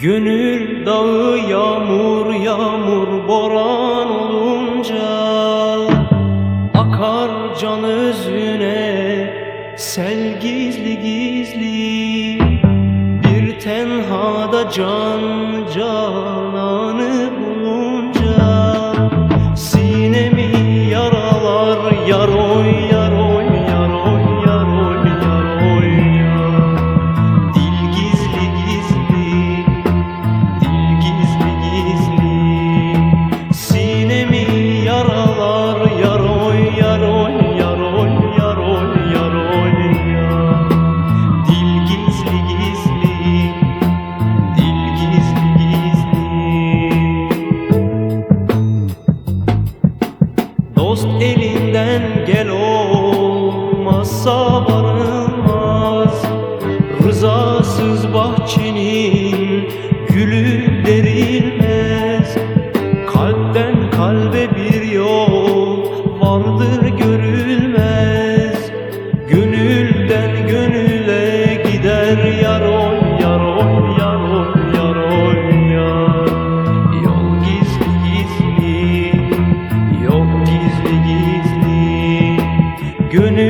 Gönül dağı yağmur yağmur boran olunca Akar can özüne sel gizli gizli. Bir tenhada can cananı bulunca Sinemi yaralar yaroy yaroy Gönülden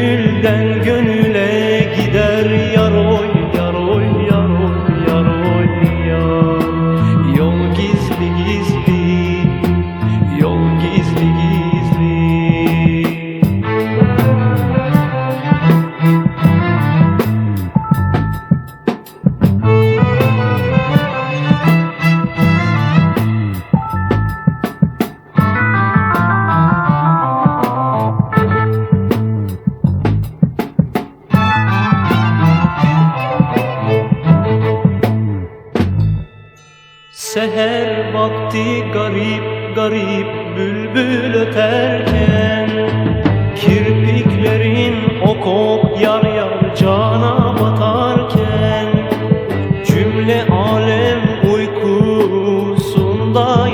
Seher vakti garip garip bülbül öterken Kirpiklerin ok ok yar yar cana batarken Cümle alem uykusunda